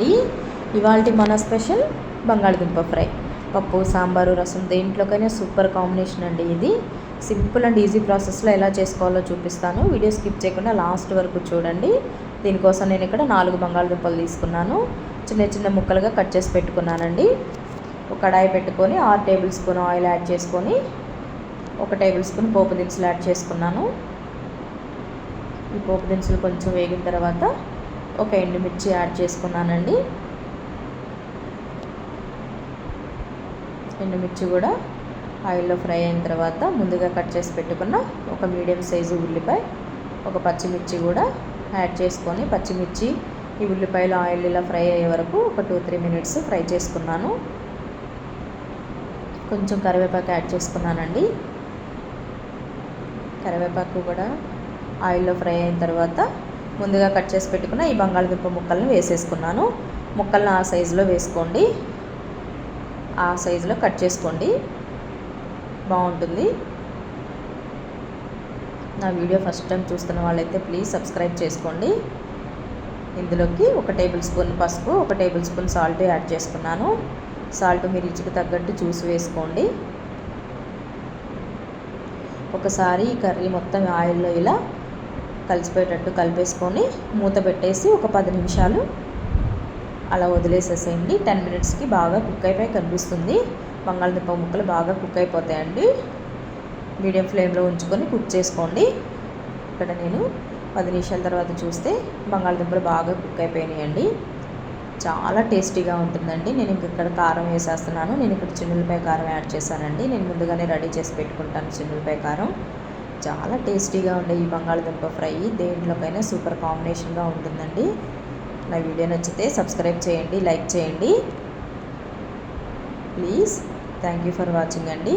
అండి ఇవాళ మన స్పెషల్ బంగాళదుంప ఫ్రై. పప్పు సాంబారు రసం దేంట్లోకైనా సూపర్ కాంబినేషన్ అండి ఇది. సింపుల్ అండ్ ఈజీ ప్రాసెస్లో ఎలా చేసుకోవాలో చూపిస్తాను. వీడియో స్కిప్ చేయకుండా లాస్ట్ వరకు చూడండి. దీనికోసం నేను ఇక్కడ నాలుగు బంగాళదుంపలు తీసుకున్నాను. చిన్న చిన్న ముక్కలుగా కట్ చేసి పెట్టుకున్నానండి. ఒక కడాయి పెట్టుకొని ఆరు టేబుల్ స్పూన్ ఆయిల్ యాడ్ చేసుకొని ఒక టేబుల్ స్పూన్ పోపు దినుసులు యాడ్ చేసుకున్నాను. ఈ పోపు దినుసులు కొంచెం వేగిన తర్వాత ఒక ఎండుమిర్చి యాడ్ చేసుకున్నానండి. ఎండుమిర్చి కూడా ఆయిల్లో ఫ్రై అయిన తర్వాత ముందుగా కట్ చేసి పెట్టుకున్న ఒక మీడియం సైజు ఉల్లిపాయ ఒక పచ్చిమిర్చి కూడా యాడ్ చేసుకొని పచ్చిమిర్చి ఈ ఉల్లిపాయలు ఆయిల్ ఇలా ఫ్రై అయ్యే వరకు ఒక టూ త్రీ మినిట్స్ ఫ్రై చేసుకున్నాను. కొంచెం కరివేపాకు యాడ్ చేసుకున్నానండి. కరివేపాకు కూడా ఆయిల్లో ఫ్రై అయిన తర్వాత ముందుగా కట్ చేసి పెట్టుకున్న ఈ బంగాళదుంప ముక్కలను వేసేసుకున్నాను. ముక్కలను ఆ సైజులో వేసుకోండి. ఆ సైజులో కట్ చేసుకోండి. బాగుంటుంది. నా వీడియో ఫస్ట్ టైం చూస్తున్న వాళ్ళైతే ప్లీజ్ సబ్స్క్రైబ్ చేసుకోండి. ఇందులోకి ఒక టేబుల్ స్పూన్ పసుపు ఒక టేబుల్ స్పూన్ సాల్ట్ యాడ్ చేసుకున్నాను. సాల్ట్ మీ రుచికి తగ్గట్టు చూసి వేసుకోండి. ఒకసారి ఈ కర్రీ మొత్తం ఆయిల్లో ఇలా కలిసిపోయేటట్టు కలిపేసుకొని మూత పెట్టేసి ఒక పది నిమిషాలు అలా వదిలేసేసేయండి. టెన్ మినిట్స్కి బాగా కుక్ అయిపోయి కనిపిస్తుంది. బంగాళదుంప ముక్కలు బాగా కుక్ అయిపోతాయండి. మీడియం ఫ్లేమ్లో ఉంచుకొని కుక్ చేసుకోండి. ఇక్కడ నేను పది నిమిషాల తర్వాత చూస్తే బంగాళదుంపలు బాగా కుక్ అయిపోయినాయండి. చాలా టేస్టీగా ఉంటుందండి. నేను ఇంక ఇక్కడ కారం వేసేస్తున్నాను. నేను ఇక్కడ చిన్నులపై కారం యాడ్ చేశానండి. నేను ముందుగానే రెడీ చేసి పెట్టుకుంటాను చిన్నులపాయ కారం. చాలా టేస్టీగా ఉండే ఈ బంగాళదుంప ఫ్రై. దేంట్లోకైనా సూపర్ కాంబినేషన్గా ఉంటుందండి. నా వీడియో నచ్చితే సబ్స్క్రైబ్ చేయండి లైక్ చేయండి. Please thank you for watching అండి.